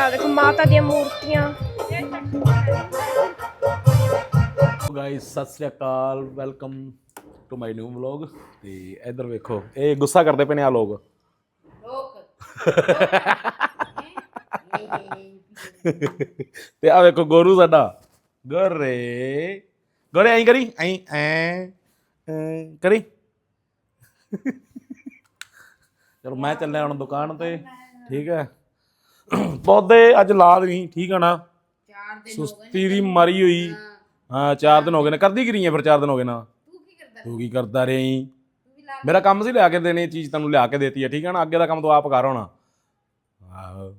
ਆ ਦੇਖੋ ਮਾਤਾ ਦੀਆਂ ਮੂਰਤੀਆਂ। ਗਾਇਸ ਸਤਿ ਸ੍ਰੀ ਅਕਾਲ welcome to my new vlog ਤੇ ਇੱਧਰ ਵੇਖੋ, ਇਹ ਗੁੱਸਾ ਕਰਦੇ ਪਏ ਨੇ ਆ ਲੋਕ। ਤੇ ਆ ਵੇਖੋ ਗੋਰੂ ਸਾਡਾ। ਗੋਰੇ ਗੋਰੇ, ਐਂ ਕਰੀ, ਐਂ ਐਂ ਐਂ ਕਰੀ। ਚਲੋ ਮੈਂ ਚੱਲਿਆ ਹੁਣ ਦੁਕਾਨ ਤੇ, ਠੀਕ ਹੈ। ਪੌਦੇ ਅੱਜ ਲਾ ਨਹੀਂ ਠੀਕ ਆ ਨਾ? ਸੁਸਤੀ ਦੀ ਮਾਰੀ ਹੋਈ। ਹਾਂ। ਚਾਰ ਦਿਨ ਹੋ ਗਏ ਨੇ। ਕਰਦੀ ਕੀ ਰਹੀ ਹੈ ਫਿਰ ਚਾਰ ਦਿਨ ਹੋ ਗਏ ਨਾ? ਤੂੰ ਕੀ ਕਰਦਾ ਰਹੀ? ਮੇਰਾ ਕੰਮ ਸੀ ਲਿਆ ਕੇ ਦੇਣੀ ਚੀਜ਼ ਤੈਨੂੰ ਲਿਆ ਕੇ ਦੇਤੀ ਹੈ ਠੀਕ ਹੈ ਨਾ? ਅੱਗੇ ਦਾ ਕੰਮ ਤੂੰ ਆਪ ਕਰ ਹੋਣਾ। ਆਹੋ।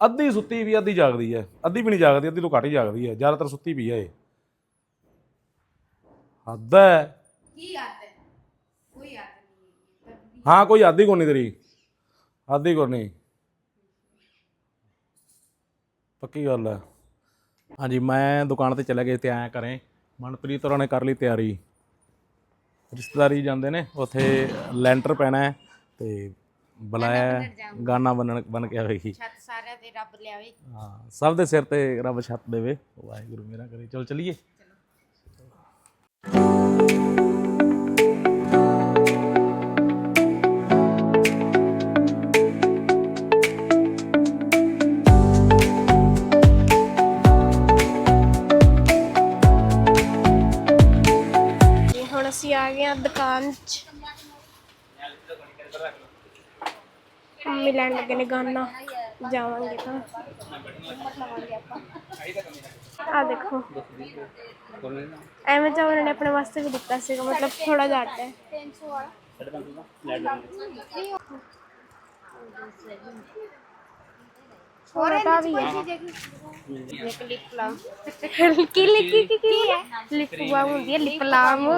ਅੱਧੀ ਸੁੱਤੀ ਵੀ ਅੱਧੀ ਜਾਗਦੀ ਹੈ ਅੱਧੀ ਵੀ ਨਹੀਂ ਜਾਗਦੀ ਅੱਧੀ ਤੋਂ ਘੱਟ ਹੀ ਜਾਗਦੀ ਹੈ ਜ਼ਿਆਦਾਤਰ ਸੁੱਤੀ ਵੀ ਹੈ ਇਹ। ਹੱਦ ਹੈ ਕੀ ਆਦਤ ਹੈ ਕੋਈ ਆਦਤ ਨਹੀਂ। ਹੈ ਕੋਈ ਆਦੀ ਕੋ ਨਹੀਂ ਤੇਰੀ। ਆਦੀ ਕੋ ਨਹੀਂ ਪੱਕੀ ਗੱਲ ਹੈ। ਹਾਂਜੀ ਮੈਂ ਦੁਕਾਨ ਤੇ ਚਲੇ ਗਿਆ ਤੇ ਆਇਆ ਕਰੇ ਮਨਪ੍ਰੀਤ ਹੋਰਾਂ ਨੇ ਕਰ ਲਈ ਤਿਆਰੀ। ਰਿਸ਼ਤੇਦਾਰੀ ਜਾਂਦੇ ਨੇ ਉੱਥੇ ਲੈਂਟਰ ਪੈਣਾ ਹੈ ਤੇ ਬੁਲਾਇਆ ਗਾਣਾ ਬਣਨ ਬਣ ਕੇ ਆਵੇਗੀ। ਛੱਤ ਸਾਰਿਆਂ ਤੇ ਰੱਬ ਲਿਆਵੇ। ਹਾਂ ਸਭ ਦੇ ਸਿਰ ਤੇ ਰੱਬ ਛੱਤ ਦੇਵੇ। ਵਾਹਿਗੁਰੂ ਮੇਰਾ ਕਰੇ। ਚਲ ਚਲੀਏ। ਤੇ ਮੰਮੀ ਲੈਣ ਲੱਗੇ ਨੇ ਗਾਨਾ। ਜਾਵਾਂਗੇ ਤਾਂ। ਆ ਦੇਖੋ। ਐਵੇਂ ਤਾਂ ਉਹਨਾਂ ਨੇ ਆਪਣੇ ਵਾਸਤੇ ਵੀ ਦਿੱਤਾ ਸੀਗਾ ਮਤਲਬ ਥੋੜਾ ਜਿਹਾ ਅੱਡ ਹੈ। ਛੋਟਾ ਵੀ ਹੈ। ਲਿਪ ਲਾਮ ਕੀ ਲਿਖੀ ਕੀ ਕੀ ਹੈ? ਲਿਪ ਬਾਮ ਹੁੰਦੀ ਹੈ ਲਿਪ ਲਾਮ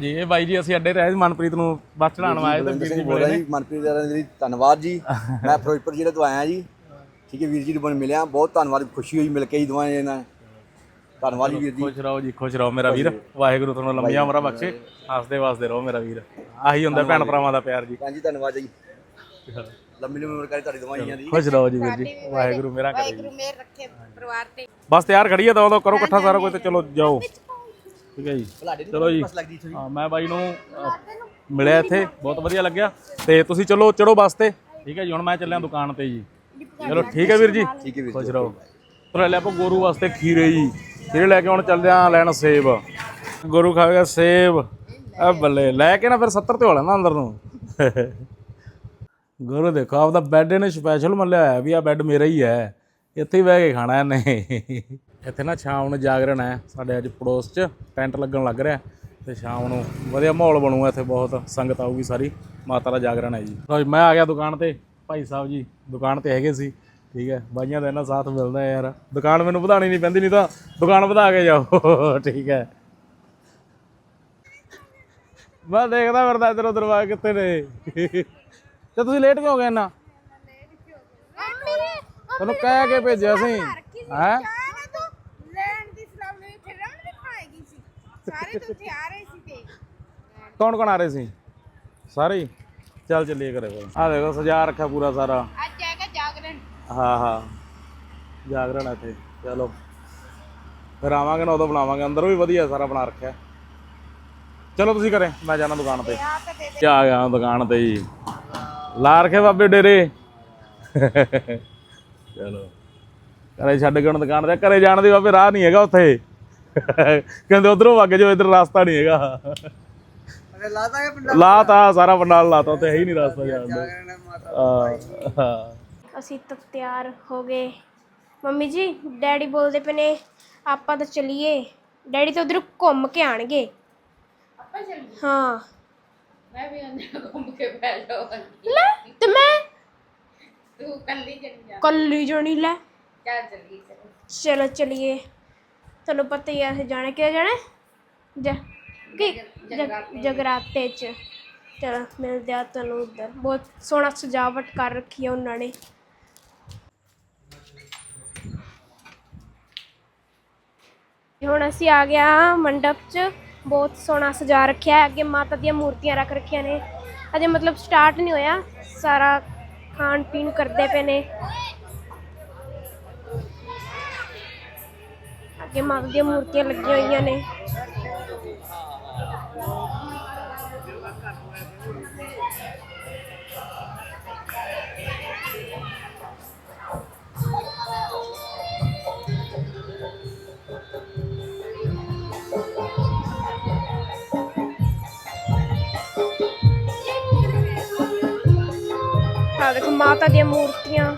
ਜੀ ਇਹ ਬਾਈ ਜੀ ਅਸੀਂ ਅੱਡੇ ਤੇ ਆਏ ਸੀ ਮਨਪ੍ਰੀਤ ਨੂੰ ਬੱਸ ਚੜਾਉਣ ਆਏ ਤੇ ਵੀਰ ਸਿੰਘ ਜੀ ਬੋਲ ਰਿਹਾ ਜੀ ਮਨਪ੍ਰੀਤ ਜੀ ਦੀ ਧੰਨਵਾਦ ਜੀ। ਮੈਂ ਫਿਰੋਜ਼ਪੁਰ ਜ਼ਿਲ੍ਹੇ ਤੋਂ ਆਇਆ ਜੀ। ਠੀਕ ਹੈ ਵੀਰ ਜੀ ਨੂੰ ਮਿਲਿਆ ਬਹੁਤ ਧੰਨਵਾਦ ਖੁਸ਼ੀ ਹੋਈ ਮਿਲ ਕੇ ਜੀ ਦੋਵਾਂ ਜਣੇ ਨਾਲ। ਧੰਨਵਾਦ ਜੀ ਵੀਰ ਜੀ। ਖੁਸ਼ ਰਹੋ ਜੀ ਖੁਸ਼ ਰਹੋ ਮੇਰਾ ਵੀਰ। ਵਾਹਿਗੁਰੂ ਤੁਹਾਨੂੰ ਲੰਮੀਆਂ ਉਮਰਾਂ ਬਖਸ਼ੇ ਹੱਸਦੇ ਵਸਦੇ ਰਹੋ ਮੇਰਾ ਵੀਰ। ਆਹੀ ਹੁੰਦਾ ਭੈਣ ਭਰਾਵਾਂ ਦਾ ਪਿਆਰ ਜੀ। ਭੈਣ ਜੀ ਧੰਨਵਾਦ ਜੀ। ਲੰਮੀ ਲੰਮੀ ਉਮਰ ਕਰੇ ਤੁਹਾਡੀ ਦੋਵਾਂ ਜੀਆਂ ਦੀ। ਖੁਸ਼ ਰਹੋ ਜੀ ਵੀਰ ਜੀ। ਵਾਹਿਗੁਰੂ ਮੇਰਾ ਕਰੇ। ਜੀ ਵਾਹਿਗੁਰੂ ਮੇਰ ਰੱਖੇ ਪਰਿਵਾਰ ਤੇ। ਬਸ ਤਿਆਰ ਖੜੀ ਹੈ ਤਾਂ ਉਦੋਂ ਕਰੋ ਇਕੱਠਾ ਸਾਰਾ ਕੁਝ ਤੇ ਚਲੋ ਜਾਓ। ਠੀਕ ਹੈ ਜੀ। ਚਲੋ ਜੀ। ਬਸ ਲੱਗਦੀ ਸੀ ਹਾਂ ਮੈਂ ਬਾਈ ਨੂੰ ਮਿਲਿਆ ਇੱਥੇ। ਬਹੁਤ ਵਧੀਆ ਲੱਗਿਆ। ਤੇ ਤੁਸੀਂ ਚਲੋ ਚੜੋ ਬੱਸ ਤੇ। ਠੀਕ ਹੈ ਜੀ ਹੁਣ ਮੈਂ ਚੱਲਿਆ ਦੁਕਾਨ ਤੇ ਜੀ। ਚਲੋ ਠੀਕ ਹੈ ਵੀਰ ਜੀ। ਠੀਕ ਹੈ ਵੀਰ ਖੁਸ਼ ਰਹੋ। ਪਰ ਲੈ ਆਪਾਂ ਗੋਰੂ ਵਾਸਤੇ ਖੀਰੇ ਜੀ। ਖੀਰੇ ਲੈ ਕੇ ਹੁਣ ਚੱਲਦੇ ਆਂ ਲੈਣ ਸੇਬ। ਗੋਰੂ ਖਾਵੇਗਾ ਸੇਬ। ਆ ਬੱਲੇ ਲੈ ਕੇ ਨਾ ਫਿਰ 70 ਤੇ ਹੋ ਲੈਣਾ ਅੰਦਰ ਨੂੰ। ਗੁਰੂ ਦੇਖੋ ਆਪਦਾ ਬੈੱਡ ਇਹਨੇ ਸਪੈਸ਼ਲ ਮੱਲਿਆ ਹੋਇਆ ਵੀ ਆ ਬੈੱਡ ਮੇਰਾ ਹੀ ਹੈ। ਇੱਥੇ ਹੀ ਬਹਿ ਕੇ ਖਾਣਾ ਇਹਨੇ। ਇੱਥੇ ਨਾ ਸ਼ਾਮ ਨੂੰ ਜਾਗਰਣ ਹੈ ਸਾਡੇ ਅੱਜ ਪੜੋਸ 'ਚ ਟੈਂਟ ਲੱਗਣ ਲੱਗ ਰਿਹਾ ਤੇ ਸ਼ਾਮ ਨੂੰ ਵਧੀਆ ਮਾਹੌਲ ਬਣੂਗਾ ਇੱਥੇ ਬਹੁਤ ਸੰਗਤ ਆਊਗੀ ਸਾਰੀ ਮਾਤਾ ਦਾ ਜਾਗਰਣ ਹੈ ਜੀ। ਲਓ ਜੀ ਮੈਂ ਆ ਗਿਆ ਦੁਕਾਨ ਤੇ ਭਾਈ ਸਾਹਿਬ ਜੀ ਦੁਕਾਨ ਤੇ ਹੈਗੇ ਸੀ ਠੀਕ ਹੈ ਬਾਈਆਂ ਦਾ ਇਹਨਾਂ ਸਾਥ ਮਿਲਦਾ ਯਾਰ ਦੁਕਾਨ ਮੈਨੂੰ ਵਧਾਣੀ ਨਹੀਂ ਪੈਂਦੀ ਨਹੀਂ ਤਾਂ ਦੁਕਾਨ ਵਧਾ ਕੇ ਜਾਓ ਠੀਕ ਹੈ। ਮੈਂ ਦੇਖਦਾ ਫਿਰਦਾ ਇਧਰ ਉਧਰ ਵਾ ਕਿੱਥੇ ਨੇ। ਤੇ ਤੁਸੀਂ ਲੇਟ ਕਿਉਂ ਹੋ ਗਏ ਨਾ ਤੈਨੂੰ ਕਹਿ ਕੇ ਭੇਜਿਆ ਸੀ ਹੈ ਲੈਣ ਦੀ ਸਲਾਮ ਨੇ ਫਿਰ ਰਣ ਦਿਖਾਏਗੀ ਸੀ ਸਾਰੇ ਤੁਸੀਂ ਆ ਰਹੇ ਸੀ ਤੇ। ਕੌਣ ਕੌਣ ਆ ਰਹੇ ਸੀ? ਸਾਰੇ ਹੀ? ਚੱਲ ਚੱਲੀਏ ਘਰੇ ਫਿਰ। ਆ ਦੇਖੋ ਸਜਾ ਰੱਖਿਆ ਪੂਰਾ ਸਾਰਾ। ਅੱਜ ਆਏਗਾ ਜਾਗਰਣ। ਹਾਂ ਹਾਂ। ਜਾਗਰਣ ਹੈ ਇੱਥੇ। ਚਲੋ। ਫਿਰ ਆਵਾਂਗੇ ਨਾ ਉਦੋਂ ਬਣਾਵਾਂਗੇ। ਅੰਦਰ ਵੀ ਵਧੀਆ ਸਾਰਾ ਬਣਾ ਰੱਖਿਆ। ਚਲੋ ਤੁਸੀਂ ਕਰੇ ਮੈਂ ਜਾਣਾ ਦੁਕਾਨ ਤੇ। ਆ ਤਾਂ ਦੇ ਕੀ ਆ ਗਿਆ ਦੁਕਾਨ ਤੇ ਜੀ। ਲਾ ਰੱਖੇ ਬਾਬੇ ਡੇਰੇ। ਚਲੋ। ਘਰੇ ਛੱਡ ਕੇ ਹੁਣ ਦੁਕਾਨ ਤੇ ਘਰੇ ਜਾਣ ਦੀ ਬਾਬੇ ਰਾਹ ਨਹੀਂ ਹੈਗਾ ਉੱਥੇ। ਕਹਿੰਦੇ ਉਧਰੋਂ ਵਗ ਜਾਓ ਇਧਰ ਰਸਤਾ ਨਹੀਂ ਹੈਗਾ। ਅਰੇ ਲਾਤਾ ਹੈ ਲਾਤਾ ਸਾਰਾ ਪੰਡਾਲ ਲਾਤਾ ਉੱਥੇ ਹੈ ਹੀ ਨਹੀਂ ਰਸਤਾ ਜਾਣ ਦਾ ਹਾਂ, ਅਸੀਂ ਤਾਂ ਤਿਆਰ ਹੋ ਗਏ। ਮੰਮੀ ਜੀ ਡੈਡੀ ਬੋਲਦੇ ਪਏ ਨੇ ਆਪਾਂ ਤਾਂ ਚਲੀਏ। ਡੈਡੀ ਤਾਂ ਉਧਰ ਘੁੰਮ ਕੇ ਆਣਗੇ ਆਪਾਂ ਚੱਲ ਹਾਂ। ਮੈਂ ਵੀ ਅੰਦਰ ਘੁੰਮ ਕੇ ਬੈ ਜਾਵਾਂਗੀ। ਲੈ ਤੇ ਮੈਂ? ਤੂੰ ਕੱਲੀ ਚੱਲ ਜਾ। ਕੱਲੀ ਜਣੀ ਲੈ। ਚਲੋ ਚਲੋ ਚਲੀਏ। ਤੁਹਾਨੂੰ ਪਤਾ ਹੀ ਅਸੀਂ ਜਾਣਾ ਕਿਉਂ ਜਾਣਾ ਜ ਕੀ ਜਗ- ਜਗਰਾਤੇ ਚ ਚਲੋ ਮਿਲਦੇ ਆ ਤੁਹਾਨੂੰ ਉੱਧਰ ਬਹੁਤ ਸੋਹਣਾ ਸਜਾਵਟ ਕਰ ਰੱਖੀ ਆ ਉਹਨਾਂ ਨੇ ਹੁਣ ਅਸੀਂ ਆ ਗਿਆ ਮੰਡਪ 'ਚ। ਬਹੁਤ ਸੋਹਣਾ ਸਜਾ ਰੱਖਿਆ ਹੈ। ਅੱਗੇ ਮਾਤਾ ਦੀਆਂ ਮੂਰਤੀਆਂ ਰੱਖ ਰੱਖੀਆਂ ਨੇ। ਅਜੇ ਮਤਲਬ ਸਟਾਰਟ ਨਹੀਂ ਹੋਇਆ। ਸਾਰਾ ਖਾਣ ਪੀਣ ਕਰਦੇ ਪਏ ਨੇ। ਅੱਗੇ ਮਾਤਾ ਦੀਆਂ ਮੂਰਤੀਆਂ ਲੱਗੀਆਂ ਹੋਈਆਂ ਨੇ। ਆ ਦੇਖੋ ਮਾਤਾ ਦੀਆਂ ਮੂਰਤੀਆਂ।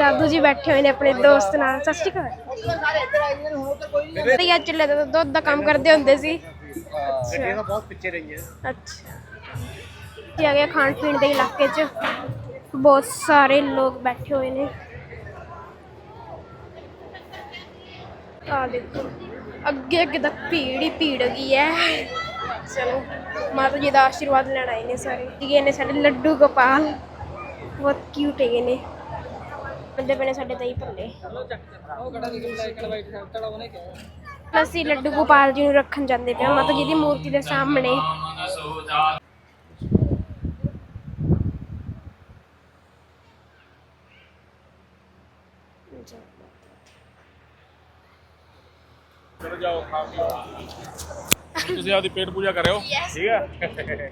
ਦਾਦੂ ਜੀ ਬੈਠੇ ਹੋਏ ਨੇ ਆਪਣੇ ਦੋਸਤ ਨਾਲ। ਸਤਿ ਸ਼੍ਰੀ ਅਕਾਲ। ਤੇ ਚੁੱਲ੍ਹੇ ਦਾ ਦੁੱਧ ਦਾ ਕੰਮ ਕਰਦੇ ਹੁੰਦੇ ਸੀ। ਗੱਡੀਆਂ ਤਾਂ ਬਹੁਤ ਪਿੱਛੇ ਰਹੀਆਂ। ਅੱਛਾ। ਜੀ ਆ ਗਿਆ ਖਾਣ ਪੀਣ ਦੇ ਇਲਾਕੇ 'ਚ? ਬਹੁਤ ਸਾਰੇ ਲੋਕ ਬੈਠੇ ਹੋਏ ਨੇ। ਆ ਦੇਖੋ ਅੱਗੇ ਅੱਗੇ ਤੱਕ ਭੀੜ ਹੀ ਭੀੜ ਗਈ ਹੈ ਚਲੋ ਮਾਤਾ ਜੀ ਦਾ ਆਸ਼ੀਰਵਾਦ ਲੈਣ ਆਏ ਨੇ ਸਾਰੇ। ਇਹ ਨੇ ਸਾਡੇ ਲੱਡੂ ਗੋਪਾਲ। ਬਹੁਤ ਕਿਊਟ ਹੈਗੇ ਨੇ। ਬੰਦੇ ਬਣੇ ਸਾਡੇ ਦਹੀਂ ਭੱਲੇ। ਅਸੀਂ ਲੱਡੂ ਗੋਪਾਲ ਜੀ ਨੂੰ ਰੱਖਣ ਜਾਂਦੇ ਪਏ ਹਾਂ ਮਾਤਾ ਜੀ ਦੀ ਮੂਰਤੀ ਦੇ ਸਾਹਮਣੇ। ਚਲੋ ਜਾਓ ਖਾ ਪੀਓ। ਤੁਸੀਂ ਆਪਦੀ ਪੇਟ ਪੂਜਾ ਕਰਿਓ। ਠੀਕ ਹੈ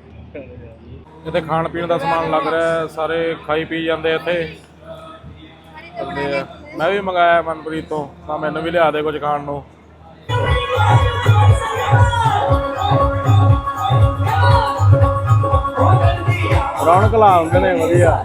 ਇੱਥੇ ਖਾਣ ਪੀਣ ਦਾ ਸਮਾਨ ਲੱਗ ਰਿਹਾ ਹੈ, ਸਾਰੇ ਖਾਈ ਪੀ ਜਾਂਦੇ ਇੱਥੇ। ਕਰਦੇ ਆ। ਮੈਂ ਵੀ ਮੰਗਾਇਆ ਮਨਪ੍ਰੀਤ ਤੋਂ, ਤਾਂ ਮੈਨੂੰ ਵੀ ਲਿਆ ਦੇ ਕੁਝ ਖਾਣ ਨੂੰ। ਰੌਣਕ ਲਾਉਂਦੇ ਨੇ, ਵਧੀਆ।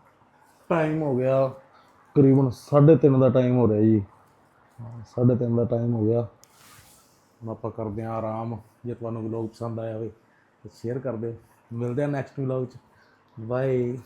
ਟਾਈਮ ਹੋ ਗਿਆ ਕਰੀਬਨ 3:30 ਦਾ ਟਾਈਮ ਹੋ ਰਿਹਾ ਜੀ। 3:30 ਦਾ ਟਾਈਮ ਹੋ ਗਿਆ। ਹੁਣ ਆਪਾਂ ਕਰਦੇ ਹਾਂ ਆਰਾਮ। ਜੇ ਤੁਹਾਨੂੰ ਵਲੌਗ ਪਸੰਦ ਆਇਆ ਹੋਵੇ ਤਾਂ ਸ਼ੇਅਰ ਕਰ ਦਿਓ। ਮਿਲਦੇ ਹਾਂ ਨੈਕਸਟ ਵਲੌਗ 'ਚ। ਬਾਏ